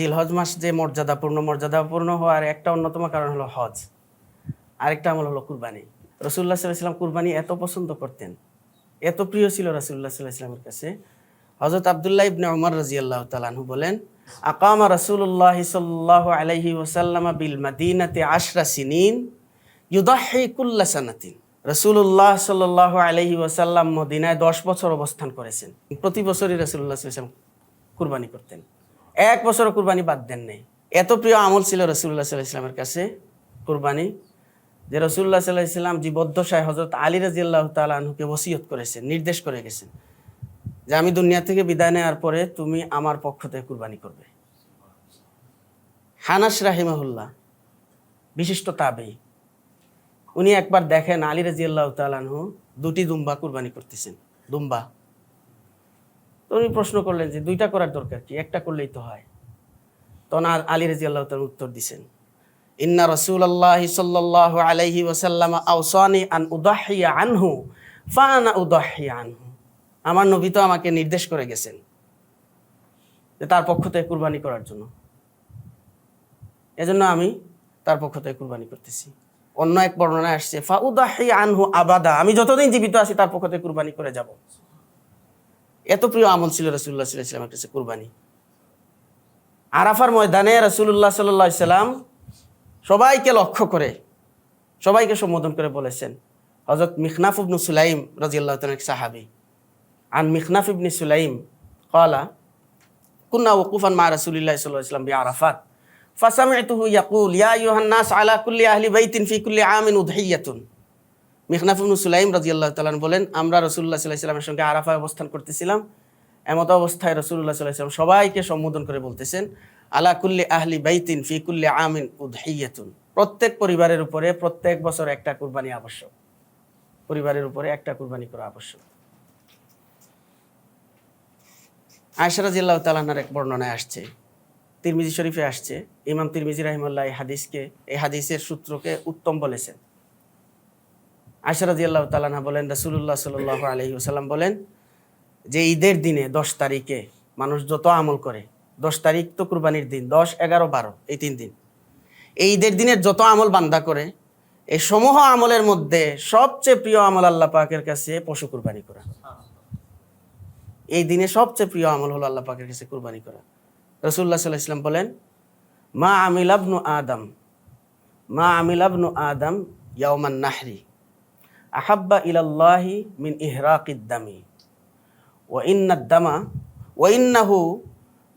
জিলহজ মাস যে মর্যাদাপূর্ণ মর্যাদাপূর্ণ হওয়ার একটা অন্যতম কারণ হলো হজ। আরেকটা আমল হলো কুরবানি। রসুল্লাহ সাল্লাম কুরবানি এত পছন্দ করতেন। এত প্রিয় ছিল রসুল্লাহ সাল্লাহ ইসলামের কাছে। হজরত আবদুল্লাহ ইবনে উমর রাজি আল্লাহ তালাহু বলেন, আকামা রসুল্লাহ সাল্লাহ আলাইহি ওসাল্লাম বিল মাদিনাতে আশরা সিনিন ইউদাহি কুল্লা সানাতিন। রসুল্লাহ সাল্লাহ আলাইহি ওসাল্লাম মদিনায় দশ বছর অবস্থান করেছেন। প্রতি বছরই রসুল্লাহ সাল্লাম কুরবানি করতেন। এক বছরও কুরবানি বাদ দেন নেই। এত প্রিয় আমল ছিল রসুল্লাহ সাল্লাহ ইসলামের কাছে কুরবানি, যে রসুল্লাহ সাল্লাহ ইসলাম জীবদ্দশায় হজরত আলী রাজিয়াল্লাহ তালুকে ওসিয়ত করেছেন, নির্দেশ করে গেছেন যে আমি দুনিয়া থেকে বিদায় নেওয়ার পরে তুমি আমার পক্ষ থেকে কুরবানি করবে। হানাস রাহিমাহুল্লাহ, বিশিষ্ট তাবেই উনি একবার দেখেন আলী রাজিয়াল্লাহ তালানহু দুটি দুম্বা কুরবানি করতেছেন। দুম্বা। তো উনি প্রশ্ন করলেন যে দুইটা করার দরকার কি? একটা করলেই তো হয়। তখন আলী রাজি আল্লাহ তার উত্তর দিছেন, ইন্না রসুল আল্লাহ সাল্লাহ আলাইহি ওসাল্লাম আউসানি আন উদাহিয়া আনহু, ফানা উদাহিয়া আনহু। আমার নবী তো আমাকে নির্দেশ করে গেছেন যে তার পক্ষ থেকে কুরবানি করার জন্য। এজন্য আমি তার পক্ষ থেকে কুরবানি করতেছি। অন্য এক বর্ণনায় আসছে, ফা উদাহি আনহু আবাদা, আমি যতদিন জীবিত আছি তার পক্ষ থেকে কুরবানি করে যাব। এত প্রিয় আমল ছিল রসুল্লাহ সাল্লামের কাছে কুরবানি। আরাফার ময়দানে রসুল্লাহ সাল্লাহ সাল্লাম সবাইকে লক্ষ্য করে, সবাইকে সম্বোধন করে বলেছেন হজরত মিখনাফ ইবনু সুলাইম রাজিয়াল্লাহ সাহাবি, আন মিখনাফ ইবনি সুলাইম কলা কুন্না ওকুফান মা রসুলিল্লাহ সাল্লাহ ইসলাম বি আরাফাত ফাসামিতুহু ইয়াকুল, ইয়া আইয়ুহান নাস আলা কুল্লি আহলি বাইতিন ফি কুল্লি আমিন উদহিয়াতুন। মিখনাফুন সুলাইম রাজিয়াল্লাহ তালান বলেন, আমরা রসুল্লাহ সাল্লাহ সাল্লামের সঙ্গে আরাফায় অবস্থান করতেছিলাম। এমত অবস্থায় রসুল্লাহ সাল্লাহ সাল্লাম সবাইকে সম্বোধন করে বলতেছেন, আলা কুল্লি আহলি বাইতিন ফি কুল্লি আমিন উদহিয়াতুন। প্রত্যেক পরিবারের উপরে প্রত্যেক বছর একটা কুরবানি আবশ্যক। পরিবারের উপরে একটা কুরবানি করা আবশ্যক। আয়সারা জিল্লাহ তালানার এক বর্ণনায় আসছে, তিরমিজি শরীফে আসছে, ইমাম তিরমিজি রাহিমুল্লাহ এই হাদিসকে, এই হাদিসের সূত্রকে উত্তম বলেছেন। আশরাজি তালানা বলেন রাসুল্লাহ সাল্লাহ আলহি সাল্লাম বলেন যে ঈদের দিনে দশ তারিখে মানুষ যত আমল করে, দশ তারিখ তো কুরবানির দিন, দশ, এগারো, বারো, এই তিন দিন। এই ঈদের দিনের যত আমল বান্দা করে, এই সমূহ আমলের মধ্যে সবচেয়ে প্রিয় আমল আল্লাহ পাকের কাছে পশু কুরবানি করা। এই দিনে সবচেয়ে প্রিয় আমল হলো আল্লাহ পাকের কাছে কুরবানি করা। রসুল্লাহ সাল্লাহ ইসলাম বলেন, মা আমিলাবনু আদম, মা আমিলাবনু আদম ইয়াউমান নাহরি। আহাব্বা ইলাল্লাহি মিন ইহরাকিদ্দামি ও ইন্নাদ্দামা ও ইন্নাহু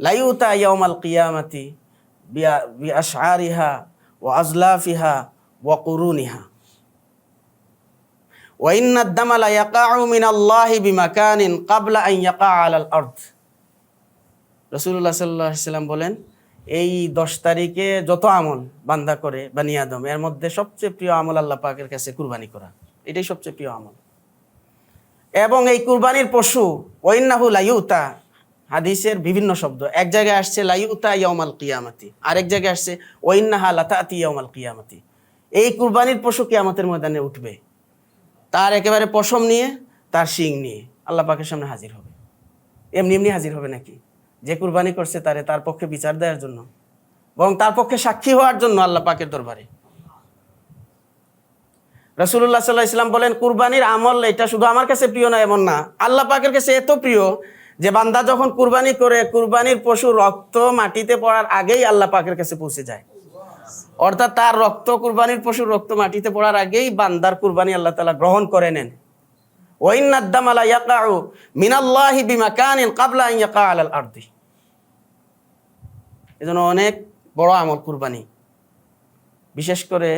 লাইউতা ইয়াউমাল কিয়ামাতি বি আশআরিহা ও আজলাফিহা ওয়া কুরুনিহা وإن الدم لا يقع من الله بمكان قبل أن يقع على الأرض রসুল্লাহ সাল্লাহ সাল্লাম বলেন এই দশ তারিখে যত আমল বান্দা করে বানি আদম এর মধ্যে সবচেয়ে প্রিয় আমল আল্লাহ পাকের কাছে কুরবানি করা এটাই সবচেয়ে প্রিয় আমল। এবং এই কুরবানির পশু ওইন্নাহু লাইউতা, হাদিসের বিভিন্ন শব্দ। এক জায়গায় আসছে লাইউতা ইয়ামাল কিয়ামাতি, আরেক জায়গায় আসছে ওইন্নাহা লাতাতি ইয়ামাল কিয়ামাতি। এই কুরবানির পশু কিয়ামতের ময়দানে উঠবে। তার একেবারে পশম নিয়ে, তার শিং নিয়ে। আল্লাহ পাকের সামনে হাজির হবে। এমনি এমনি হাজির হবে নাকি? যে কুরবানি করছে তারে তার পক্ষে বিচার দেওয়ার জন্য এবং তার পক্ষে সাক্ষী হওয়ার জন্য আল্লাহ পাকের দরবারে। রসুল্লাহ সাল্লাহ ইসলাম বলেন, কুরবানির আমল এটা শুধু আমার কাছে প্রিয় না, এমন না। আল্লাহ পাকের কাছে এত প্রিয় যে বান্দা যখন কুরবানি করে, কুরবানির পশু রক্ত মাটিতে পড়ার আগেই আল্লাহ পাকের কাছে পৌঁছে যায়। অর্থাৎ তার রক্ত, কুরবানির পশুর রক্ত মাটিতে পড়ার আগেই বান্দার কুরবানি আল্লাহ তালা গ্রহণ করে নেন। বিমাকানিন কাবলা আলাল অনেক বড় আমল কুরবানি। বিশেষ করে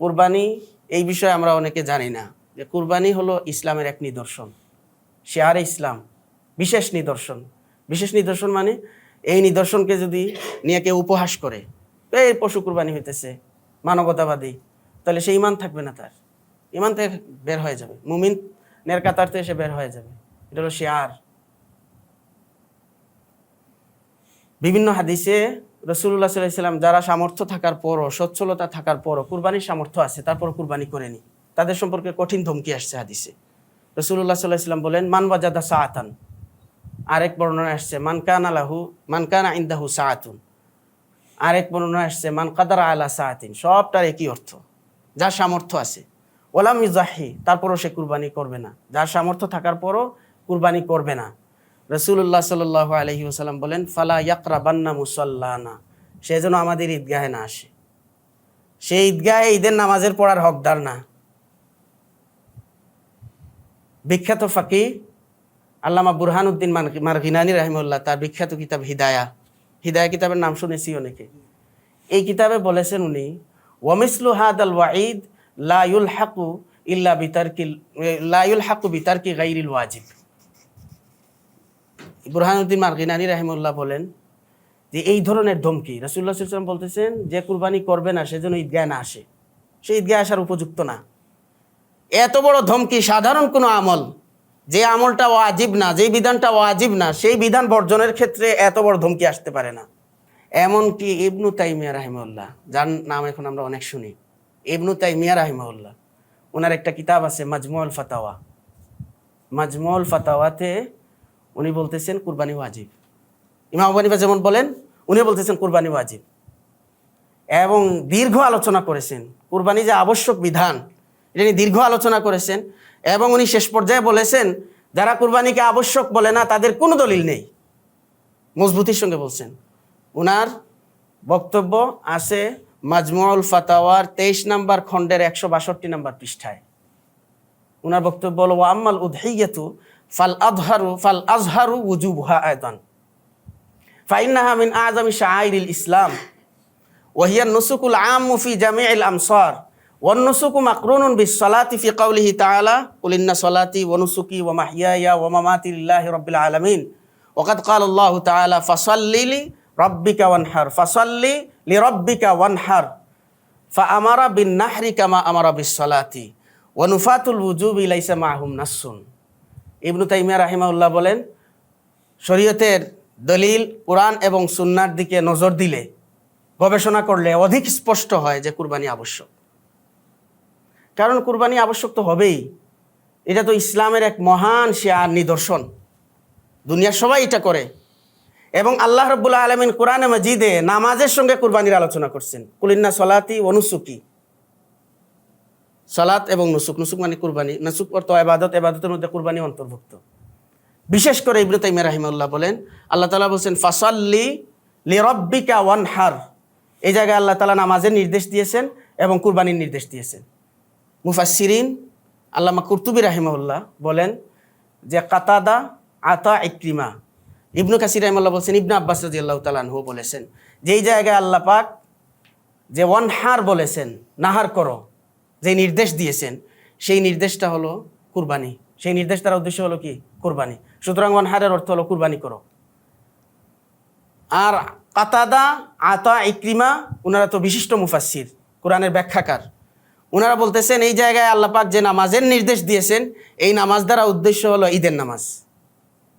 কুরবানি এই বিষয়ে আমরা অনেকে জানি না যে কুরবানি হলো ইসলামের এক নিদর্শন, শেয়ারে ইসলাম, বিশেষ নিদর্শন। বিশেষ নিদর্শন মানে এই নিদর্শনকে যদি নিয়ে কেউ উপহাস করে এই পশু কুরবানি হইতেছে, মানবতাবাদী, তাহলে সে ইমান থাকবে না তার। ইমান থেকে বের হয়ে যাবে। মুমিন নের কাতার থেকে সে বের হয়ে যাবে। এটা হলো শেয়ার। বিভিন্ন হাদিসে রসুল্লাহ সাল্লাম যারা সামর্থ্য থাকার পরও, সচ্ছলতা থাকার পরও কুরবানির সামর্থ্য আছে তারপর কুরবানি করেনি। তাদের সম্পর্কে কঠিন ধমকি আসছে হাদিসে। রসুল্লাহ সাল্লাহ সাল্লাম বলেন, মান বাজাদা সাআতান। আরেক বর্ণনা আসছে, মান কানা মানকান মান কানা ইন্দাহু সাআতুন। আরেক বর্ণনা আসছে, মান কাদার আলা সাহাতিন সবটার একই অর্থ, যার সামর্থ্য আছে। ওলাম ইজাহি তারপরও সে কুরবানি করবে না। যার সামর্থ্য থাকার পরও কুরবানি করবে না। রসুল্লাহ সাল আলহি ওসাল্লাম বলেন, ফালা ইয়াকরা বান্না মুসল্লানা সে যেন আমাদের ঈদগাহে না আসে। সে ঈদগাহে ঈদের নামাজের পড়ার হকদার না। বিখ্যাত ফাকি আল্লামা বুরহানুদ্দিন মারগিনানি রাহিমুল্লাহ তার বিখ্যাত কিতাব হিদায়া। হিদায়া কিতাবের নাম শুনেছি অনেকে। এই কিতাবে বলেছেন উনি ওয়ামিসলু হাদ আল ওয়াঈদ লায়ুল হাকু ইল্লা বিতারকি লায়ুল হাকু বিতারকি গাইরিল ওয়াজিব। বুরহানুদ্দিন মারগিনানি রাহিমুল্লাহ বলেন যে এই ধরনের ধমকি রাসুল্লাহ সাল্লাম বলতেছেন যে কুরবানি করবে না, সেজন্য ঈদগাহ না আসে। সে ঈদগাহ আসার উপযুক্ত না। এত বড় ধমকি, সাধারণ কোনো আমল, যে আমলটা ওয়াজিব না যেই বিধানটা ওয়াজিব না, সেই বিধান বর্জনের ক্ষেত্রে এত বড় ধমকি আসতে পারে না। এমনকি ইবনু তাইমিয়া রাহিমউল্লাহ যার নাম এখন আমরা অনেক শুনি, ইবনু তাইমিয়া রাহিমউল্লাহ ওনার একটা কিতাব আছে মাজমুল ফাতাওয়া। মাজমুল ফাতাওয়াতে উনি বলতেছেন, কুরবানি ওয়াজিব। ইমাম আবানিবা যেমন বলেন, উনি বলতেছেন, কুরবানি ওয়াজিব। এবং দীর্ঘ আলোচনা করেছেন, কুরবানি যে আবশ্যক বিধান, এটা নিয়ে দীর্ঘ আলোচনা করেছেন, এবং উনি শেষ পর্যায়ে বলেছেন, যারা কুরবানিকে আবশ্যক বলে না, তাদের কোনো দলিল নেই। মজবুতির সঙ্গে বলছেন। উনার বক্তব্য আছে মাজমুল ফাতাওয়ার তেইশ নাম্বার খণ্ডের একশো বাষট্টি নাম্বার পৃষ্ঠায়। উনার বক্তব্য হলো ওয়াম্মাল উদহিয়াতু ফাল আজহারু ফাল আজহারু উজুবহা আয়তান ফাইন্নাহা মিন আজমি শাআইরিল ইসলাম ওয়াহিয়া নুসুকুল আম ফি জামিউল আমসার والنسك مقرون بالصلاة في قوله تعالى قل إن صلاتي ونسكي ومحياي ومماتي لله رب العالمين وقد قال الله تعالى فصل لربك وانحر فصل لربك وانحر فأمر بالنحر كما أمر بالصلاة ونفات الوجوب ليس معهم نص ইবনু তাইমিয়া রাহিমাউল্লাহ বলেন, শরীয়তের দলিল, কোরআন এবং সুন্নার দিকে নজর দিলে, গবেষণা করলে অধিক স্পষ্ট হয় যে কুরবানি আবশ্যক। কারণ কুরবানি আবশ্যক তো হবেই। এটা তো ইসলামের এক মহান শেয়ার নিদর্শন। দুনিয়ার সবাই এটা করে। এবং আল্লাহ রব্বুল্লাহ আলমিন কোরআনে মজিদে নামাজের সঙ্গে কুরবানির আলোচনা করছেন। কুলিন্না সলাতি অনুসুকি সলাত এবং নুসুক। নুসুক মানে কুরবানি। নুসুক অর্থ এবাদত এবাদতের মধ্যে কুরবানি অন্তর্ভুক্ত। বিশেষ করে ইবনু তাইমিয়া রাহিমাল্লাহ বলেন, আল্লাহ তালা বলছেন, ফাসাল্লি লিরব্বিকা ওয়ানহার। এই জায়গায় আল্লাহ তালা নামাজের নির্দেশ দিয়েছেন এবং কুরবানির নির্দেশ দিয়েছেন। মুফাসিরিন আল্লামা কুরতুবি রাহিমাউল্লাহ বলেন যে, কাতাদা আতা ইক্রিমা। ইবনু কাসির রহমাল্লাহ বলছেন, ইবনু আব্বাস রাজি আল্লাহ তালানহু বলেছেন, যেই জায়গায় আল্লাহ পাক যে ওয়ানহার বলেছেন, নাহার করো যে নির্দেশ দিয়েছেন, সেই নির্দেশটা হলো কুরবানি। সেই নির্দেশ তার উদ্দেশ্য হলো কি? কুরবানি। সুতরাং ওয়ানহারের অর্থ হলো কুরবানি করো। আর কাতাদা আতা ইক্রিমা ওনারা তো বিশিষ্ট মুফাসির কোরআনের ব্যাখ্যাকার। ওনারা বলতেছেন, এই জায়গায় আল্লাপাক যে নামাজের নির্দেশ দিয়েছেন, এই নামাজ দ্বারা উদ্দেশ্য হলো ঈদের নামাজ।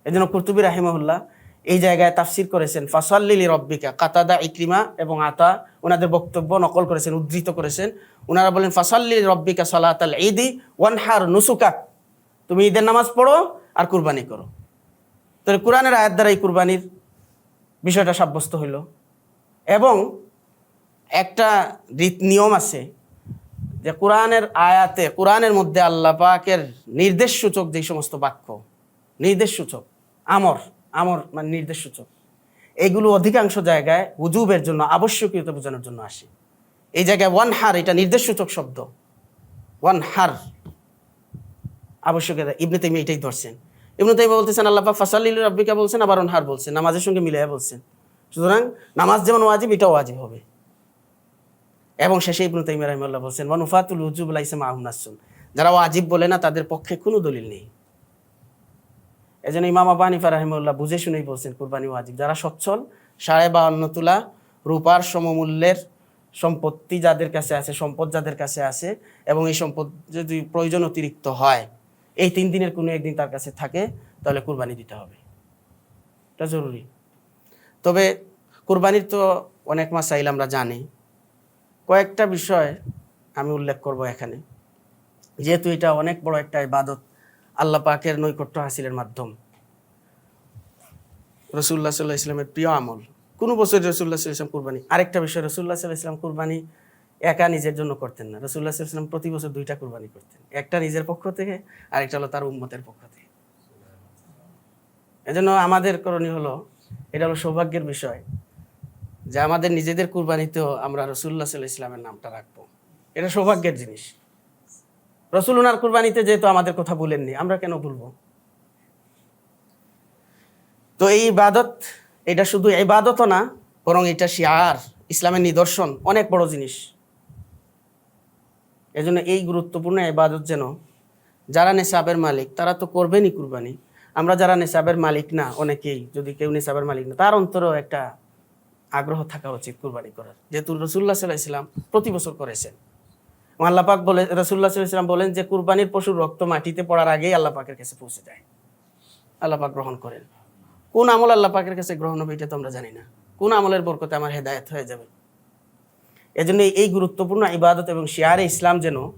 এই জন্য কুর্তুবী রাহিমহুল্লাহ এই জায়গায় তাফসির করেছেন ফাসাল্লিলি রব্বিকা কাতাদা ইক্রিমা এবং আতা, ওনাদের বক্তব্য নকল করেছেন, উদ্ধৃত করেছেন। ওনারা বলেন, ফাসাল্লি রব্বিকা সালাত আল ঈদি, ওয়ানহার নুসুকাক তুমি ঈদের নামাজ পড়ো আর কুরবানি করো। তাহলে কোরআনের আয়াত দ্বারা এই কুরবানির বিষয়টা সাব্যস্ত হইল। এবং একটা রীত নিয়ম আছে যে কোরআনের আয়াতে, কোরআনের মধ্যে আল্লাহ পাকের নির্দেশ সূচক যেই সমস্ত বাক্য নির্দেশ সূচক আমর আমর মানে নির্দেশ সূচক এগুলো অধিকাংশ জায়গায় উজুবের জন্য, আবশ্যকীয়তা বোঝানোর জন্য আসে। এই জায়গায় ওয়ান হার, এটা নির্দেশ সূচক শব্দ। ওয়ান হার। আবশ্যকীয়তা, ইবনে তাইমি এটাই ধরছেন। ইবনে তাইমি বলতেছেন, আল্লাহ পাক ফাসালিল রাব্বিকা বলছেন, আবার ওয়ান হার বলছেন, নামাজের সঙ্গে মিলিয়ে বলছেন। সুতরাং নামাজ যেমন ওয়াজিব, এটাও ওয়াজিব হবে। এবং শেষে ইবনু তাইমিয়া রাহিমাল্লাহ বলছেন মানুফাতুল উজুব লাইসা মাহুম নাসুন যারা ওয়াজিব বলে না, তাদের পক্ষে কোনো দলিল নেই। এজন্য ইমাম আবু হানিফা বুঝে শুনেই বলছেন কুরবানি ওয়াজিব। যারা সচ্ছল, সাড়ে বাউন্ন তুলা রূপার সমমূল্যের সম্পত্তি যাদের কাছে আছে, সম্পদ যাদের কাছে আছে, এবং এই সম্পদ যদি প্রয়োজন অতিরিক্ত হয়, এই তিন দিনের কোনো একদিন তার কাছে থাকে, তাহলে কুরবানি দিতে হবে। এটা জরুরি। তবে কুরবানির তো অনেক মাস মাসাইল আমরা জানি। কয়েকটা বিষয় আমি উল্লেখ করব এখানে। যেহেতু এটা অনেক বড় একটা ইবাদত আল্লাহ পাকের নৈকট্য হাসিলের মাধ্যম। রসুল্লাহ সাল্লাহ ইসলামের প্রিয় আমল। কোনো বছর রসুল্লাহ ইসলাম কুরবানি, আরেকটা বিষয় রসুল্লাহ সাল্লাহ ইসলাম কুরবানি একা নিজের জন্য করতেন না। রসুল্লাহ ইসলাম প্রতি বছর দুইটা কুরবানি করতেন, একটা নিজের পক্ষ থেকে, আরেকটা হলো তার উম্মতের পক্ষ থেকে। এজন্য আমাদের করণীয় হলো, এটা হলো সৌভাগ্যের বিষয় যে আমাদের নিজেদের কুরবানিতেও আমরা রসুল্লাহ সাল্লাহ ইসলামের নামটা রাখব। এটা সৌভাগ্যের জিনিস। রসুল ওনার কুরবানিতে যেহেতু আমাদের কথা বলেননি, আমরা কেন বলব তো এই ইবাদত, এটা শুধু ইবাদতও না, বরং এটা শিয়ার, ইসলামের নিদর্শন, অনেক বড় জিনিস। এজন্য এই গুরুত্বপূর্ণ ইবাদত যেন, যারা নেশাবের মালিক, তারা তো করবেনই কুরবানি। আমরা যারা নেশাবের মালিক না, অনেকেই, যদি কেউ নেশাবের মালিক না, তার অন্তরেও একটা আগ্রহ থাকা উচিত কুরবানি করার। যেহেতু রসুল্লাহ সাল্লাহ ইসলাম প্রতি বছর করেছেন। আল্লাহ বলে রসুল্লাহ বলেন যে, কুরবানির পশুর রক্ত মাটিতে পড়ার আগেই আল্লাহ পাকের কাছে পৌঁছে যায়। আল্লাহ পাক গ্রহণ করেন। কোন আমল আল্লাহ পাকের কাছে গ্রহণ হবে এটা তো আমরা জানি না। কোন আমলের বরকতে আমার হেদায়েত হয়ে যাবে? এজন্য এই গুরুত্বপূর্ণ ইবাদত এবং শিয়ারে ইসলাম যেন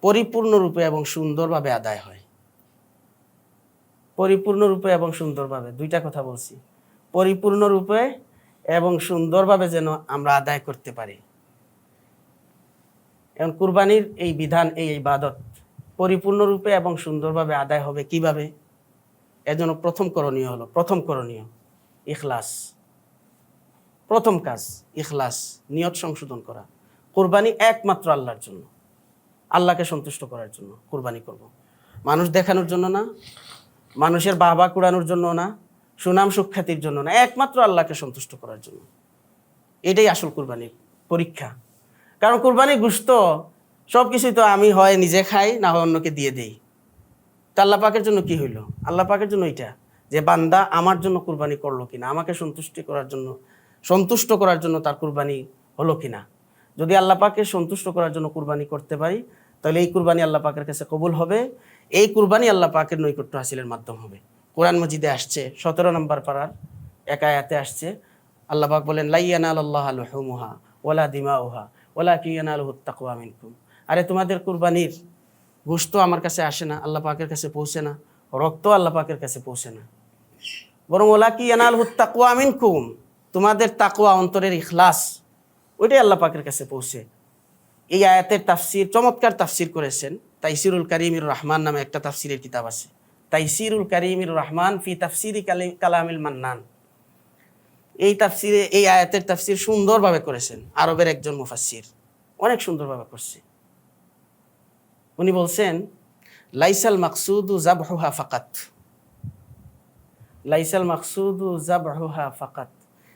পরিপূর্ণরূপে এবং সুন্দরভাবে আদায় হয়। পরিপূর্ণরূপে এবং সুন্দরভাবে, দুইটা কথা বলছি। পরিপূর্ণরূপে এবং সুন্দরভাবে যেন আমরা আদায় করতে পারি। এবং কুরবানির এই বিধান, এই ইবাদত পরিপূর্ণরূপে এবং সুন্দরভাবে আদায় হবে কীভাবে? এজন্য প্রথম করণীয় হলো, প্রথম করণীয়, ইখলাস। প্রথম কাজ, ইখলাস, নিয়ত সংশোধন করা। কুরবানি একমাত্র আল্লাহর জন্য, আল্লাহকে সন্তুষ্ট করার জন্য কুরবানি করব। মানুষ দেখানোর জন্য না, মানুষের বাহবা কুড়ানোর জন্য না, সুনাম সুখ্যাতির জন্য না, একমাত্র আল্লাহকে সন্তুষ্ট করার জন্য। এটাই আসল কুরবানির পরীক্ষা। কারণ কুরবানির গুস্ত সব কিছুই তো আমি হয় নিজে খাই, না হয় অন্যকে দিয়ে দেই। তা আল্লাহ পাকের জন্য কি হইল? আল্লাহ পাকের জন্য এটা, যে বান্দা আমার জন্য কুরবানি করল কিনা, আমাকে সন্তুষ্টি করার জন্য, সন্তুষ্ট করার জন্য তার কুরবানি হলো কিনা। যদি আল্লাহ পাকে সন্তুষ্ট করার জন্য কুরবানি করতে পারি, তাহলে এই কুরবানি আল্লাহ পাকের কাছে কবুল হবে। এই কুরবানি আল্লাহ পাকের নৈকট্য হাসিলের মাধ্যম হবে। কোরআন মজিদে আসছে, সতেরো নম্বর পাড়ার একায়াতে আসছে, আল্লাহ পাক বলেন, লাইয়ানা আল্লাহ আলহমুহা ওলা দিমা ওহা ওলা কিয়ানা আলহ তাকুয়া মিনকুম। আরে তোমাদের কুরবানির গোস্ত আমার কাছে আসে না, আল্লাহ পাকের কাছে পৌঁছে না, রক্ত আল্লাহ পাকের কাছে পৌঁছে না। বরং ওলা কি আনাল তাকুয়া মিনকুম, তোমাদের তাকুয়া অন্তরের ইখলাস, ওইটাই আল্লাহ পাকের কাছে পৌঁছে। এই আয়াতের তাফসির চমৎকার তাফসির করেছেন, তাইসিরুল কারিমির রহমান নামে একটা তাফসিরের কিতাব আছে। তাইসিরুল কারিমির রহমান ফি তাফসিরি কালি- কালামিল মান্নান। এই তাফসিরে, এই আয়াতের তাফসির সুন্দরভাবে করেছেন আরবের একজন মুফাসসির। অনেক সুন্দরভাবে করছে। উনি বলছেন, লাইসাল মাকসুদু জাবহুহা ফাকাত। লাইসাল মাকসুদু জাবহুহা ফাকাত।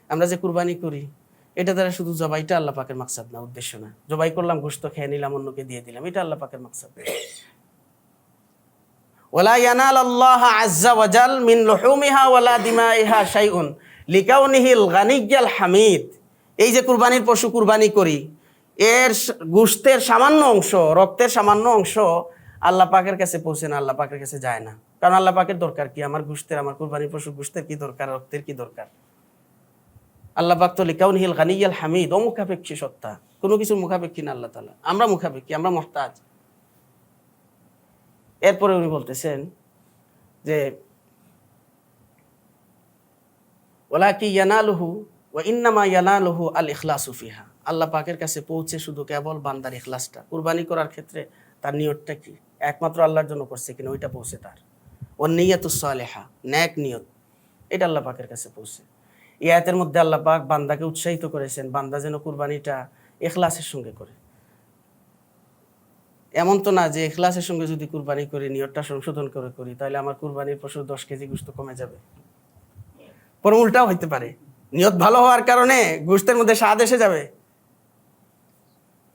আমরা যে কুরবানি করি, এটা দ্বারা শুধু জবাইটা আল্লাহ পাকের মাকসাদ না, উদ্দেশ্য না। জবাই করলাম গোস্ত খেয়ে নিলাম, অন্যকে দিয়ে দিলাম, এটা আল্লাহ পাকের মাকসাদ। না। ওয়ালা ইয়ানাল আল্লাহ আজ্জা ওয়াজাল মিন লুহুমিহা ওয়ালা দিমাইহা শাইউন। লিকাউনিহিল গানিজ্জাল হামিদ। এই যে কুরবানির পশু কুরবানি করি, এর গুস্তের সামান্য অংশ, রক্তের সামান্য অংশ আল্লাহ পাকের কাছে পৌঁছে না, আল্লাহ পাকের কাছে যায় না। কারণ আল্লাহ পাকের দরকার কি? আমার গুস্তের, আমার কুরবানির পশু গুস্তের কি দরকার? রক্তের কি দরকার? আল্লাহ পাক তো লিকাউন লিকাউনিহিল গানিয়াল হামিদ ও অমুখাপেক্ষী সত্তা। কোনো কিছুর মুখাপেক্ষী না আল্লাহ তালা আমরা মুখাপেক্ষী, আমরা মহতাজ। এরপরে উনি বলতেছেন যে ওলাকি ইয়ানালুহু ও ইন্নামা ইয়ানালুহু আল ইখলাসু ফিহা। আল্লাহ পাকের কাছে পৌঁছে শুধু কেবল বান্দার ইখলাসটা। কুরবানি করার ক্ষেত্রে তার নিয়তটা কি? একমাত্র আল্লাহর জন্য করছে কিনা ওইটা পৌঁছে তার। ও নিয়তুসালেহা ন্যাক নিয়ত। এটা আল্লাহ পাকের কাছে পৌঁছে। ইয়াতের মধ্যে আল্লাহ পাক বান্দাকে উৎসাহিত করেছেন, বান্দা যেন কুরবানিটা এখলাসের সঙ্গে করে। এমন তো না যে এখলাসের সঙ্গে যদি কুরবানি করি, নিয়তটা সংশোধন করে করি, তাহলে আমার কুরবানির পশু দশ কেজি গুস্ত কমে যাবে। বরং উল্টাও হইতে পারে। নিয়ত ভালো হওয়ার কারণে গোস্তের মধ্যে স্বাদ এসে যাবে।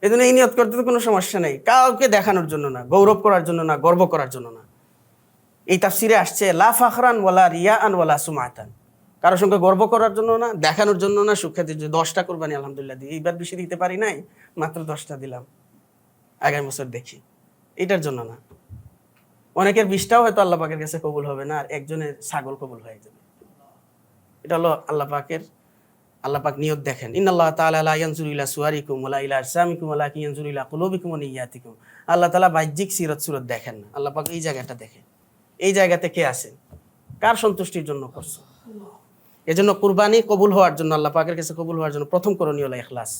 এই জন্য এই নিয়ত করতে তো কোনো সমস্যা নেই। কাউকে দেখানোর জন্য না, গৌরব করার জন্য না, গর্ব করার জন্য না। এই তাফসিরে আসছে, লা ফাখরান ওয়ালা রিয়া আন ওয়ালা সুমাতান। কারোর সঙ্গে গর্ব করার জন্য না, দেখানোর জন্য না সুখ্যাতির জন্য দশটা কোরবানি আলহামদুলিল্লাহ দিই। এইবার বেশি দিতে পারি নাই, মাত্র দশটা দিলাম। আগামী বছর দেখি। এটার জন্য না। অনেকের বিষটাও হয়তো আল্লাহ পাকের কাছে কবুল হবে না, আর একজনের ছাগল কবুল হয়ে যাবে। এটা হলো আল্লাহ পাকের, আল্লাহ পাক নিয়ত দেখেন। ইন্নাল্লাহ তাআলা লা ইয়ানজুরু ইলা সুয়ারিকুম ওয়ালা ইলা আরসামিকুম ওয়ালা ইয়ানজুরু ইলা কুলুবিকুম ওয়া আল্লাহ তালা বাহ্যিক সিরত সুরত দেখেন না। আল্লাহ এই জায়গাটা দেখেন। এই জায়গাতে কে আছেন? কার সন্তুষ্টির জন্য করছ? এজন্য কুরবানি কবুল হওয়ার জন্য, আল্লাহ পাকের কাছে কবুল হওয়ার জন্য প্রথম করণীয় হলো এখলাস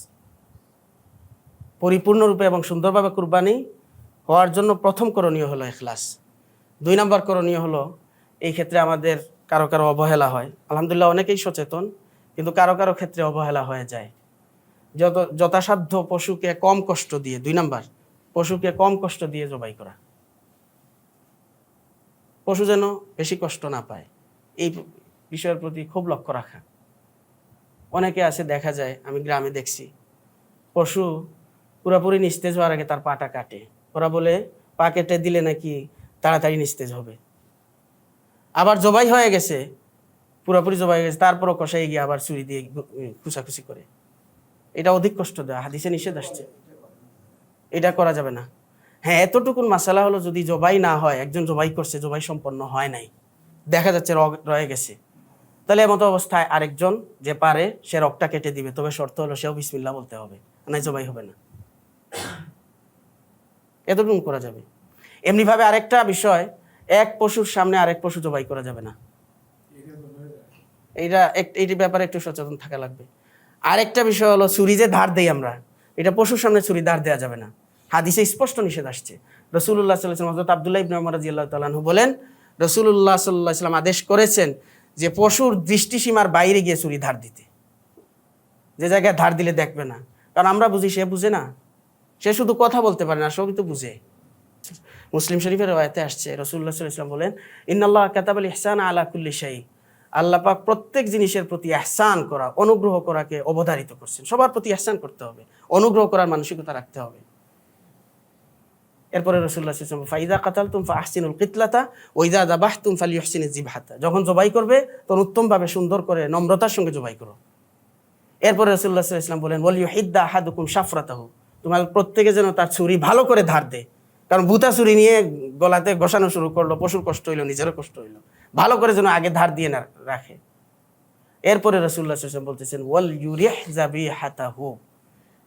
পরিপূর্ণরূপে এবং সুন্দরভাবে কুরবানি হওয়ার জন্য প্রথম করণীয় হলো এখলাস দুই নম্বর করণীয় হলো, এই ক্ষেত্রে আমাদের কারও কারও অবহেলা হয়। আলহামদুলিল্লাহ অনেকেই সচেতন, কিন্তু কারও কারও ক্ষেত্রে অবহেলা হয়ে যায়। যত, যথাসাধ্য পশুকে কম কষ্ট দিয়ে, দুই নাম্বার, পশুকে কম কষ্ট দিয়ে জবাই করা। পশু যেন বেশি কষ্ট না পায়, এই বিষয়ের প্রতি খুব লক্ষ্য রাখা। অনেকে আছে, দেখা যায়, আমি গ্রামে দেখছি, পশু পুরোপুরি নিস্তেজ হওয়ার আগে তার পাটা কাটে। ওরা বলে, পা কেটে দিলে নাকি তাড়াতাড়ি নিস্তেজ হবে। আবার জবাই হয়ে গেছে। পুরোপুরি জবাই হয়ে গেছে, তারপরও কষাই গিয়ে আবার চুরি দিয়ে খুশাখুশি করে। এটা অধিক কষ্ট দেওয়া হাদিসে নিষেধ আসছে। এটা করা যাবে না। হ্যাঁ এতটুকুন মাসালা হলো যদি জবাই না হয়, একজন জবাই করছে, জবাই সম্পন্ন হয় নাই, দেখা যাচ্ছে রয়ে গেছে। তাহলে এমতো অবস্থায় আরেকজন যে পারে, সে রগটা কেটে দিবে, তবে শর্ত হলো সেও বিসমিল্লা বলতে হবে, নাই জবাই হবে না। এতটুকু করা যাবে। এমনিভাবে আরেকটা বিষয় এক পশুর সামনে আরেক পশু জবাই করা যাবে না। এইটা এক- এইটির ব্যাপারে একটু সচেতন থাকা লাগবে। আরেকটা বিষয় হলো ছুরি যে ধার দেই আমরা, এটা পশুর সামনে ছুরি ধার দেওয়া যাবে না। হাদিসে স্পষ্ট নিষেধ আসছে। রসুল্লাহ সাল্লাম হজরত আবদুল্লাহ ইবনে ওমর রাদিয়াল্লাহু তাআলা বলেন রসুল্লাহ সাল্লাহ সাল্লাম আদেশ করেছেন যে পশুর দৃষ্টিসীমার বাইরে গিয়ে ছুরি ধার দিতে। যে জায়গায় ধার দিলে দেখবে না। কারণ আমরা বুঝি সে বুঝে না। সে শুধু কথা বলতে পারে না, সবই তো বুঝে। মুসলিম শরীফের আয়াতে আসছে রসুল্লাহ সাল্লাম বলেন, ইন্নাল্লাহ কাতাবাল ইহসান আলা কুল্লি শাই। আল্লাহ পাক প্রত্যেক জিনিসের প্রতি এহসান করা, অনুগ্রহ করাকে অবধারিত করছেন। সবার প্রতি এহসান করতে হবে, অনুগ্রহ করার মানসিকতা রাখতে হবে। এরপরে রসুল্লাহ ফাইদা কাতাল তুম ফা আহসিনুল কিতলাতা ওইদা দাবাহ তুম ফালি যখন জবাই করবে, তখন উত্তমভাবে সুন্দর করে নম্রতার সঙ্গে জবাই করো। এরপরে রসুল্লাহ ইসলাম বলেন বলি হিদ্দা হাদুকুম সাফরাতাহু তোমার প্রত্যেকে যেন তার ছুরি ভালো করে ধার দেয়। কারণ বুতা ছুরি নিয়ে গলাতে ঘষানো শুরু করল, পশুর কষ্ট হইল, নিজেরও কষ্ট হইল। ভালো করে যেন আগে ধার দিয়ে না রাখে। এরপরে রসুল্লাহ বলতেছেন, ওয়াল ইউরিহ জাবি হাতাহু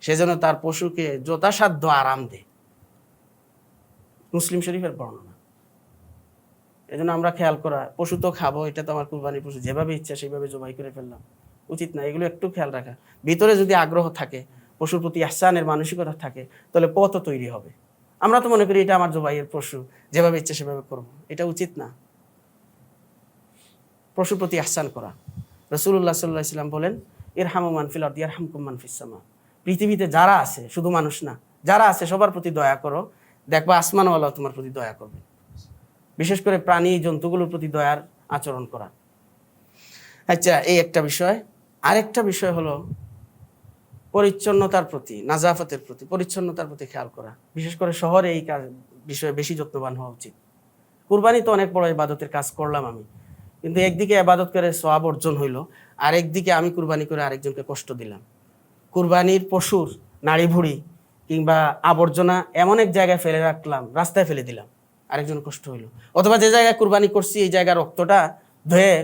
সে যেন তার পশুকে যথাসাধ্য আরাম দেয় মুসলিম শরীফের বর্ণনা। এই জন্য আমরা খেয়াল করা, পশু তো খাব, এটা তো আমার কুরবানি পশু, যেভাবে ইচ্ছা সেইভাবে জবাই করে ফেললাম। উচিত না, এগুলো একটু খেয়াল রাখা। ভিতরে যদি আগ্রহ থাকে, পশুর প্রতি আহসানের মানসিকতা থাকে, তাহলে পথও তৈরি হবে। আমরা তো মনে করি এটা আমার জবাইয়ের পশু, যেভাবে ইচ্ছা সেভাবে করব। এটা উচিত না। পশুর প্রতি আহসান করা। রসুল্লাহ সাল্লাহ ইসলাম বলেন এর হামু মানফিল আর হামকুম মানফিসামা পৃথিবীতে যারা আছে, শুধু মানুষ না, যারা আছে, সবার প্রতি দয়া করো। দেখবা আসমানওয়ালা তোমার প্রতি দয়া করবে। বিশেষ করে প্রাণী, জন্তুগুলোর প্রতি দয়ার আচরণ করা। আচ্ছা এই একটা বিষয়। আরেকটা বিষয় হলো পরিচ্ছন্নতার প্রতি, নাজাফতের প্রতি, পরিচ্ছন্নতার প্রতি খেয়াল করা। বিশেষ করে শহরে এই কাজ বিষয়ে বেশি যত্নবান হওয়া উচিত। কুরবানি তো অনেক বড় ইবাদতের কাজ করলাম আমি। কিন্তু একদিকে ইবাদত করে সওয়াব অর্জন হইল, আর একদিকে আমি কুরবানি করে আরেকজনকে কষ্ট দিলাম। কুরবানির পশুর নাড়ি ভুড়ি কিংবা আবর্জনা এমন এক জায়গায় ফেলে রাখলাম, রাস্তায় ফেলে দিলাম, আরেকজন কষ্ট হইল। অথবা যে জায়গায় কুরবানি করছি, এই জায়গার রক্তটা ধুয়ে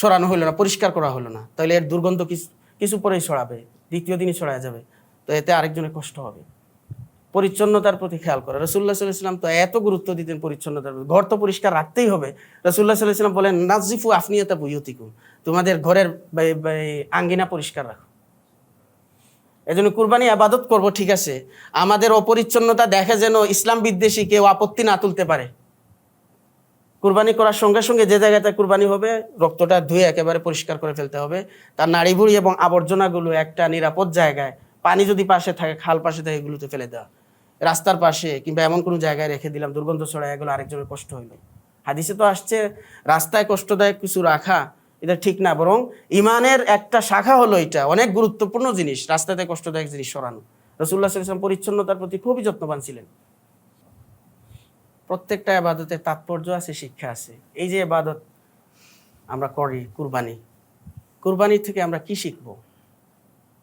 সরানো হলো না, পরিষ্কার করা হলো না। তাহলে এর দুর্গন্ধ কিছু কিছু পরেই ছড়াবে। দ্বিতীয় দিনই ছড়ায় যাবে। তো এতে আরেকজনের কষ্ট হবে। পরিচ্ছন্নতার প্রতি খেয়াল করে। রসুল্লাহ সাল্লাম তো এত গুরুত্ব দিতেন পরিচ্ছন্নতার প্রতি। ঘর তো পরিষ্কার রাখতেই হবে। রসুল্লাহ সাল্লাম বলেন, নাজিফু আফনিয়তা বুয়তিকুম। তোমাদের ঘরের আঙ্গিনা পরিষ্কার রাখো। এজন্য কুরবানি আবাদত করব, ঠিক আছে। আমাদের অপরিচ্ছন্নতা দেখে যেন ইসলাম বিদ্বেষী কেউ আপত্তি না তুলতে পারে। কুরবানি করার সঙ্গে সঙ্গে যে জায়গাতে কুরবানি হবে, রক্তটা ধুয়ে একেবারে পরিষ্কার করে ফেলতে হবে। তার নাড়িভুড়ি এবং আবর্জনাগুলো একটা নিরাপদ জায়গায়, পানি যদি পাশে থাকে, খাল পাশে থাকে, এগুলোতে ফেলে দেওয়া। রাস্তার পাশে কিংবা এমন কোনো জায়গায় রেখে দিলাম, দুর্গন্ধ ছড়ায়, এগুলো আরেকজনের কষ্ট হইল। হাদিসে তো আসছে, রাস্তায় কষ্টদায়ক কিছু রাখা, এটা ঠিক না, বরং ইমানের একটা শাখা হলো এটা, অনেক গুরুত্বপূর্ণ জিনিস, রাস্তাতে কষ্টদায়ক জিনিস সরানো। রসুল্লাহ সাল্লাম পরিচ্ছন্নতার প্রতি খুবই যত্নবান ছিলেন। প্রত্যেকটা আবাদতের তাৎপর্য আছে, শিক্ষা আছে। এই যে আবাদত আমরা করি কুরবানি কুরবানি থেকে আমরা কি শিখব?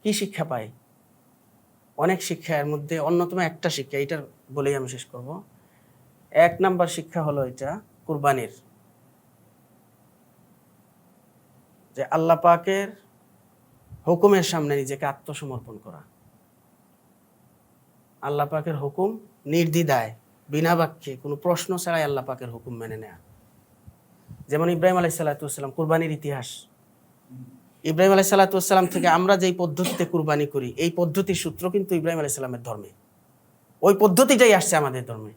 কি শিক্ষা পাই? অনেক শিক্ষা এর মধ্যে অন্যতম একটা শিক্ষা এটার বলেই আমি শেষ করব। এক নাম্বার শিক্ষা হলো এটা কুরবানির। যে আল্লাহ পাকের হুকুমের সামনে নিজেকে আত্মসমর্পণ করা। আল্লাহ পাকের হুকুম নির্দ্বিধায় বিনা বাক্যে কোনো প্রশ্ন ছাড়াই আল্লাহ পাকের হুকুম মেনে নেয়া। যেমন ইব্রাহিম আলাই সাল্লাতাম কুরবানির ইতিহাস। ইব্রাহিম আলাই সাল্লাতাম থেকে আমরা যেই পদ্ধতিতে কুরবানি করি, এই পদ্ধতির সূত্র কিন্তু ইব্রাহিম আলাই সাল্লামের ধর্মে। ওই পদ্ধতিটাই আসছে আমাদের ধর্মে।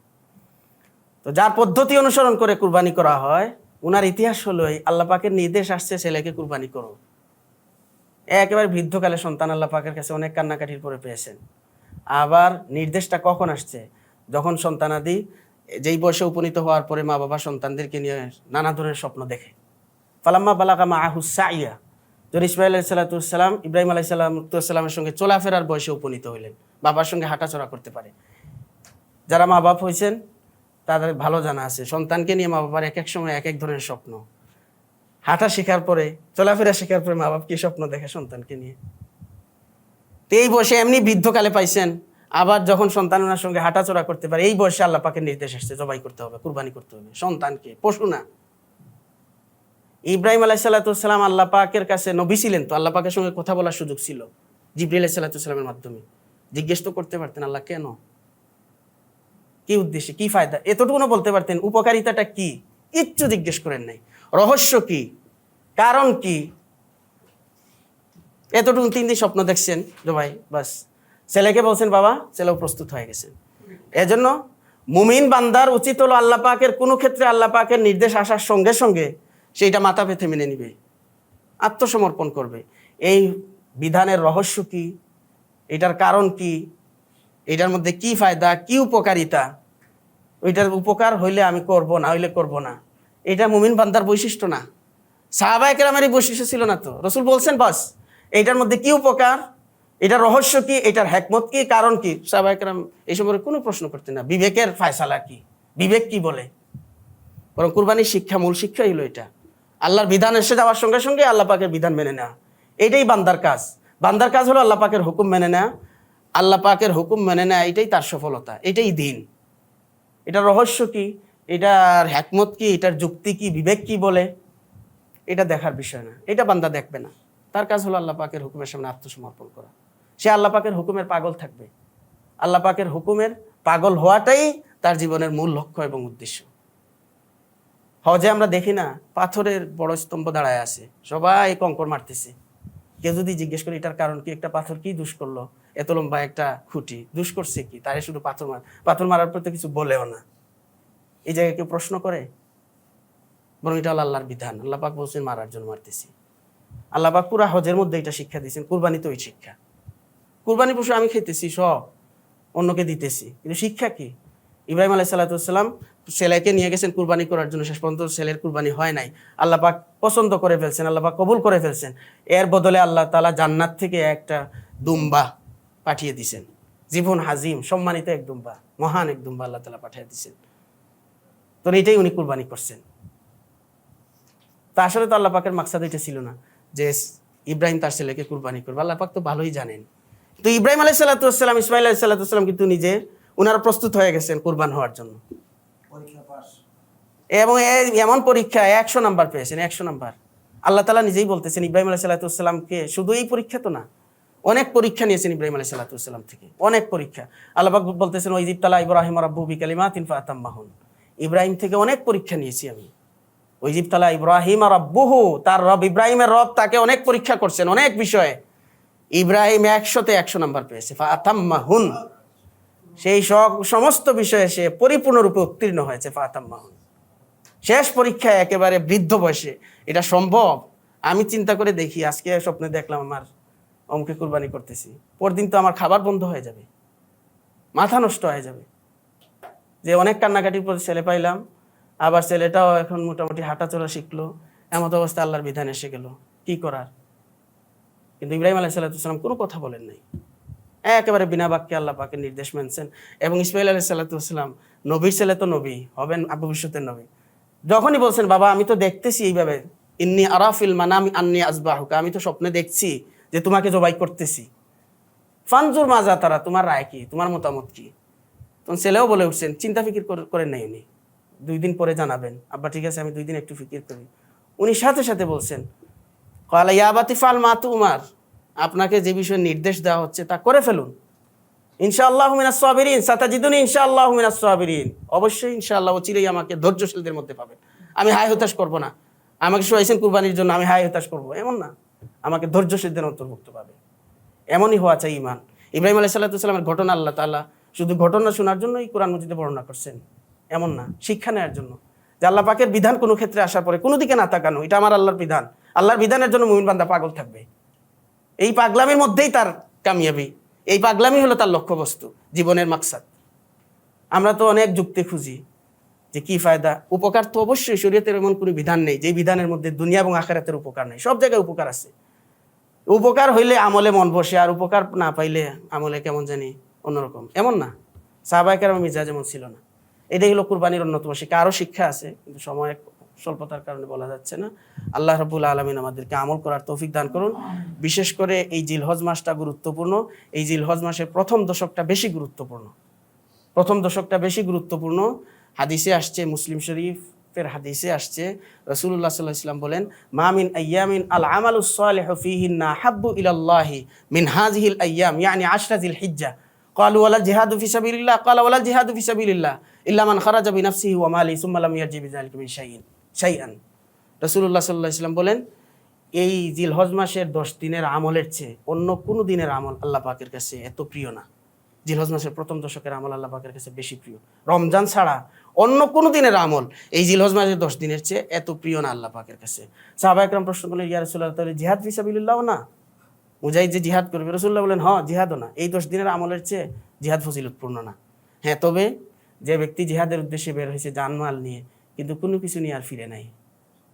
তো যার পদ্ধতি অনুসরণ করে কুরবানি করা হয় ওনার ইতিহাস হলো আল্লাহ পাকের নির্দেশ আসছে, ছেলেকে কুরবানি করো। একেবারে বৃদ্ধকালে সন্তান আল্লাহ পাকের কাছে অনেক কান্নাকাটির পরে পেয়েছেন। আবার নির্দেশটা কখন আসছে? যখন সন্তানাদি যেই বয়সে উপনীত হওয়ার পরে মা বাবা সন্তানদেরকে নিয়ে নানা ধরনের স্বপ্ন দেখে। ফালাম্মা বালাকা মা আহুসাইয়া যখন ইসমাইল আলাইসাল্লাতুসাল্লাম ইব্রাহিম আলাইসাল্লামের সঙ্গে চলাফেরার বয়সে উপনীত হইলেন বাবার সঙ্গে হাঁটাচলা করতে পারে। যারা মা বাপ হয়েছেন, তাদের ভালো জানা আছে, সন্তানকে নিয়ে মা বাবার এক এক সময় এক এক ধরনের স্বপ্ন। হাঁটা শেখার পরে, চলাফেরা শেখার পরে মা বাপ কি স্বপ্ন দেখে সন্তানকে নিয়ে? তো এই বয়সে এমনি বৃদ্ধকালে পাইছেন আবার যখন সন্তান ওনার সঙ্গে হাঁটাচলা করতে পারে, এই বয়সে আল্লাহ পাকের নির্দেশ আসছে, জবাই করতে হবে, কুরবানি করতে হবে। সন্তানকে, পশু না। ইব্রাহিম আলাহ সাল্লাতাম আল্লাহ পাকের কাছে নবী ছিলেন তো, আল্লাহ পাকের সঙ্গে কথা বলার সুযোগ ছিল। জিব্রাইল আলাহ সাল্লাতামের মাধ্যমে। জিজ্ঞেস তো করতে পারতেন আল্লাহ কেন? কি উদ্দেশ্যে, কি ফায়দা? এতটুকুনো বলতে পারতেন, উপকারিতাটা কি? কিচ্ছু জিজ্ঞেস করেন নাই। রহস্য কি? কারণ কি? এতটুকু তিন দিন স্বপ্ন দেখছেন, জবাই, বাস। ছেলেকে বলছেন, বাবা, ছেলেও প্রস্তুত হয়ে গেছেন এজন্য মুমিন বান্দার উচিত হলো আল্লাহ পাকের কোনো ক্ষেত্রে আল্লাহ পাকের নির্দেশ আসার সঙ্গে সঙ্গে সেইটা মাথা পেতে মেনে নিবে, আত্মসমর্পণ করবে। এই বিধানের রহস্য কি? এটার কারণ কি? এটার মধ্যে কি ফায়দা, কি উপকারিতা? ওইটার উপকার হইলে আমি করব না, হইলে করব না। এটা মুমিন বান্দার বৈশিষ্ট্য না। সাহাবাহিকেরামের এই বৈশিষ্ট্য ছিল না তো। রসুল বলছেন, বাস এইটার মধ্যে কি উপকার? এটার রহস্য কি? এটার হ্যাকমত কি? কারণ কি? সাহাবাহিকেরাম এই সম্পর্কে কোনো প্রশ্ন করতেন না। বিবেকের ফায়সালা কি? বিবেক কি বলে? বরং কুরবানির শিক্ষা, মূল শিক্ষাই হলো এটা। আল্লাহর বিধান এসে যাওয়ার সঙ্গে সঙ্গে আল্লাহ পাকের বিধান মেনে নেওয়া। এটাই বান্দার কাজ। বান্দার কাজ হলো আল্লাহ পাকের হুকুম মেনে নেওয়া। আল্লাহ পাকের হুকুম মেনে নেওয়া, এটাই তার সফলতা। এটাই দিন। এটা রহস্য কি? এটার হ্যাকমত কি? এটার যুক্তি কি? বিবেক কি বলে? এটা দেখার বিষয় না। এটা বান্দা দেখবে না। তার কাজ হলো আল্লাহ পাকের হুকুমের সামনে আত্মসমর্পণ করা। সে আল্লাহ পাকের হুকুমের পাগল থাকবে। আল্লাহ পাকের হুকুমের পাগল হওয়াটাই তার জীবনের মূল লক্ষ্য এবং উদ্দেশ্য। হজে আমরা দেখি না, পাথরের বড় স্তম্ভ দাঁড়ায় আছে, সবাই কঙ্কর মারতেছে। কেউ যদি জিজ্ঞেস করি, এটার কারণ কি? একটা পাথর কি দুষ করল? এত লম্বা একটা খুঁটি, দুষ করছে কি? তারে শুধু পাথর মার পাথর মারার প্রতি কিছু বলেও না। এই জায়গায় কেউ প্রশ্ন করে? বরং এটা হলো আল্লাহর বিধান। আল্লাহ পাক বলছেন, মারার জন্য মারতেছি। আল্লাহ পাক পুরা হজের মধ্যে এটা শিক্ষা দিয়েছেন কুরবানি তো ওই শিক্ষা। কুরবানি পশু আমি খেতেছি সব অন্যকে দিতেছি। কিন্তু শিক্ষা কি? ইব্রাহিম আলাহ সাল্লাতাম ছেলেকে নিয়ে গেছেন কুরবানি করার জন্য, শেষ পর্যন্ত ছেলের কুরবানি হয় নাই। আল্লাহ পাক পছন্দ করে ফেলছেন, আল্লাহ পাক কবুল করে ফেলছেন। এর বদলে আল্লাহ তালা জান্নাত থেকে একটা দুম্বা পাঠিয়ে দিছেন। জীবন হাজিম, সম্মানিত এক দুম্বা, মহান এক দুম্বা আল্লাহ তালা পাঠিয়ে দিছেন। তো এটাই উনি কুরবানি করছেন। তা আসলে তো আল্লাহ পাকের মাকসাদ এটা ছিল না যে ইব্রাহিম তার ছেলেকে কুরবানি করবে। আল্লাহ পাক তো ভালোই জানেন। তো ইব্রাহিম আলাই সাল্লাতাম ইসমাইল আলাই সাল্লাতাম কিন্তু নিজে ওনারা প্রস্তুত হয়ে গেছেন কুরবান হওয়ার জন্য। এবং এমন পরীক্ষা একশো নাম্বার পেয়েছেন একশো নাম্বার। আল্লাহ তালা নিজেই বলতেছেন ইব্রাহিম আলাই সাল্লাতামকে শুধু এই পরীক্ষা তো না অনেক পরীক্ষা নিয়েছেন ইব্রাহিম আলাই সাল্লাতাম থেকে অনেক পরীক্ষা। আল্লাহ বলতেছেন ওই তালা ইব্রাহিম রাব্বু বিকালিমা তিন ফাতাম্মাহুন। ইব্রাহিম থেকে অনেক পরীক্ষা নিয়েছি আমি। ওই তালা ইব্রাহিম আর আব্বুহু তার রব ইব্রাহিমের রব তাকে অনেক পরীক্ষা করছেন অনেক বিষয়ে। ইব্রাহিম একশোতে একশো নাম্বার পেয়েছে। ফাতাম্মাহুন। সেই সব- সমস্ত বিষয়ে সে পরিপূর্ণরূপে উত্তীর্ণ হয়েছে ফাতাম্মাহুন। শেষ পরীক্ষায় একেবারে বৃদ্ধ বয়সে। এটা সম্ভব? আমি চিন্তা করে দেখি, আজকে স্বপ্নে দেখলাম আমার অমুকে কুরবানি করতেছি। পরদিন তো আমার খাবার বন্ধ হয়ে যাবে। মাথা নষ্ট হয়ে যাবে। যে অনেক কান্নাকাটির পর ছেলে পাইলাম। আবার ছেলেটাও এখন মোটামুটি হাঁটাচলা শিখলো। এমত অবস্থা আল্লাহর বিধান এসে গেল। কি করার? কিন্তু ইব্রাহিম আলাহ সাল্লাহাম কোনো কথা বলেন নাই। একেবারে বিনা বাক্যে আল্লাহ পাকে নির্দেশ মানছেন। এবং ইসমাইল আলাহ সাল্লাহাম নবীর ছেলে তো নবী, হবেন ভবিষ্যতের নবী। যখনই বলছেন, বাবা, আমি তো দেখতেছি এইভাবে, ইন্নি আরাফিল মানাম আন্নি আসবাহুকা আমি তো স্বপ্নে দেখছি যে তোমাকে জবাই করতেছি। ফানজুর মাজা তারা, তোমার রায় কি? তোমার মতামত কি? তখন ছেলেও বলে উঠছেন, চিন্তা ফিকির করে- করেন নাই উনি। দুই দিন পরে জানাবেন। আব্বা, ঠিক আছে, আমি দুই দিন একটু ফিকির করি। উনি সাথে সাথে বলছেন কলা ইয়াবাতি ফাল মা উমার আপনাকে যে বিষয়ে নির্দেশ দেওয়া হচ্ছে তা করে ফেলুন। ইনশাআল্লাহ মিনাস সাবিরিন, সাতাজিদুনি ইনশাআল্লাহ মিনাস সাবিরিন। অবশ্যই ইনশাআল্লাহ চিরেই আমাকে ধৈর্যশীলদের মধ্যে পাবেন। আমি হাই হতাশ করব না। আমাকে শুয়াইছেন কুরবানির জন্য আমি হাই হতাশ করব। এমন না। আমাকে ধৈর্য সিদ্ধের অন্তর্ভুক্ত পাবে। এমনই হওয়া চাই ইমান ইব্রাহিম আলাই সাল্লাহামের ঘটনা আল্লাহ তাআলা শুধু ঘটনা শোনার জন্যই কোরআন মজিদে বর্ণনা করছেন। এমন না। শিক্ষা নেওয়ার জন্য। যে আল্লাহ পাকের বিধান কোনো ক্ষেত্রে আসার পরে কোনো দিকে না তাকানো, এটা আমার আল্লাহর বিধান। আল্লাহর বিধানের জন্য মুমিন বান্দা পাগল থাকবে। এই পাগলামির মধ্যেই তার কামিয়াবি। এই পাগলামি হলো তার লক্ষ্যবস্তু, জীবনের মাকসাদ। আমরা তো অনেক যুক্তি খুঁজি যে কি ফায়দা। উপকার তো অবশ্যই, শরীয়তের এমন কোনো বিধান নেই যে বিধানের মধ্যে দুনিয়া এবং আখেরাতের উপকার নেই। সব জায়গায় উপকার আছে। উপকার হইলে আমলে মন বসে, আর উপকার না পাইলে আমলে কেমন জানি অন্যরকম। এমন না। সাহবাইকার মিজাজ যেমন ছিল না। এটাই হলো কুরবানির অন্যতম শিক্ষা। আরও শিক্ষা আছে, কিন্তু সময় স্বল্পতার কারণে বলা যাচ্ছে না আল্লাহ রবুল আলমিন আমাদেরকে আমল করার তৌফিক দান করুন বিশেষ করে এই জিলহজ মাসটা গুরুত্বপূর্ণ এই জিলহজ মাসের প্রথম দশকটা বেশি গুরুত্বপূর্ণ প্রথম দশকটা বেশি গুরুত্বপূর্ণ হাদিসে আসছে মুসলিম শরীফের হাদিসে আসছে রসুল্লাহ সাল্লাহ ইসলাম বলেন মামিন আয়ামিন আল আমালু সালেহ ফিহিন্না হাব্বু ইলাল্লাহি মিন হাজিহিল আয়াম ইয়ানি আশরাজিল হিজ্জা قالوا ولا الجهاد في سبيل الله قال ولا الجهاد في سبيل الله إلا من خرج بنفسه وماله ثم لم يرجع بذلك من شيء সাইয়ান রসুল্লাহ সাল্লাহ ইসলাম বলেন, এই জিলহজ মাসের দশ দিনের আমলের চেয়ে অন্য কোনো দিনের আমল আল্লাহ পাকের কাছে এত প্রিয় না। জিলহজ মাসের প্রথম দশকের আমল আল্লাহ পাকের কাছে বেশি প্রিয়। রমজান ছাড়া অন্য কোনো দিনের আমল এই জিলহজ মাসের দশ দিনের চেয়ে এত প্রিয় না আল্লাহ পাকের কাছে। সাহাবা একরাম প্রশ্ন করলেন, ইয়া রসুল্লাহ তাহলে জিহাদ ফিসাবিল্লাহ না? মুজাহিদ যে জিহাদ করবে রসুল্লাহ বলেন হ্যাঁ জিহাদও না। এই দশ দিনের আমলের চেয়ে জিহাদ ফজিলতপূর্ণ না। হ্যাঁ তবে যে ব্যক্তি জিহাদের উদ্দেশ্যে বের হয়েছে জানমাল নিয়ে কিন্তু কোনো কিছু নিয়ে আর ফিরে নাই।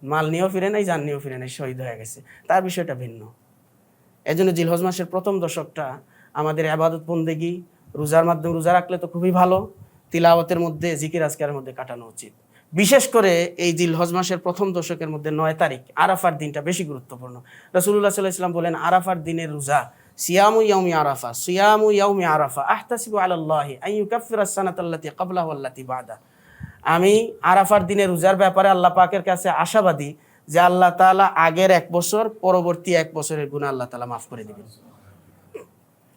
মাল নিয়েও ফিরে নাই জান নিয়েও ফিরে নাই, শহীদ হয়ে গেছে। তার বিষয়টা ভিন্ন। এজন্য জিলহজ মাসের প্রথম দশকটা আমাদের আবাদত বন্দেগি, রোজার মাধ্যমে রোজা রাখলে তো খুবই ভালো, তিলাওয়াতের মধ্যে, জিকির আজকারের মধ্যে কাটানো উচিত। বিশেষ করে এই জিলহজ মাসের প্রথম দশকের মধ্যে নয় তারিখ, আরাফার দিনটা বেশি গুরুত্বপূর্ণ। রসুল্লাহ সাল্লাহ ইসলাম বলেন, আরাফার দিনের রোজা, সিয়ামু ইয়াউমি আরাফা, সিয়ামু ইয়াউমি আরাফা, আহতাসিবু আলাল্লাহি আন ইউকাফিরা সানাতাল্লাতি ক্বাবলাহু ওয়াল্লাতি বাদা। আমি আরাফার দিনে রোজার ব্যাপারে আল্লাহ পাকের কাছে আশাবাদী যে আল্লাহ তাআলা আগের এক বছর, পরবর্তী এক বছরের গুনাহ আল্লাহ তালা মাফ করে দিবেন।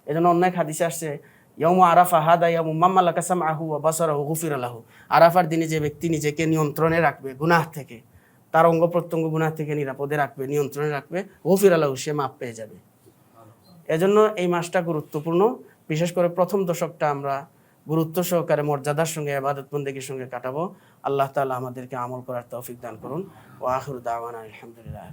এজন্য অন্য এক হাদিসে আসছে ইয়মু আরাফা হাদা ইয়ামু মাম্মালা কাসাম আহু ওয়া বাসারাহু গুফির আলাহু আরাফার দিনে যে ব্যক্তি নিজেকে নিয়ন্ত্রণে রাখবে গুনাহ থেকে, তার অঙ্গ প্রত্যঙ্গ গুনাহ থেকে নিরাপদে রাখবে, নিয়ন্ত্রণে রাখবে, গফির আলাহু সে মাপ পেয়ে যাবে। এজন্য এই মাসটা গুরুত্বপূর্ণ। বিশেষ করে প্রথম দশকটা আমরা গুরুত্ব সহকারে, মর্যাদার সঙ্গে আবাদত বন্দেগীর সঙ্গে কাটাবো। আল্লাহ তালা আমাদেরকে আমল করার তৌফিক দান করুন। ও আখির দাওয়ানা আলহামদুলিল্লাহ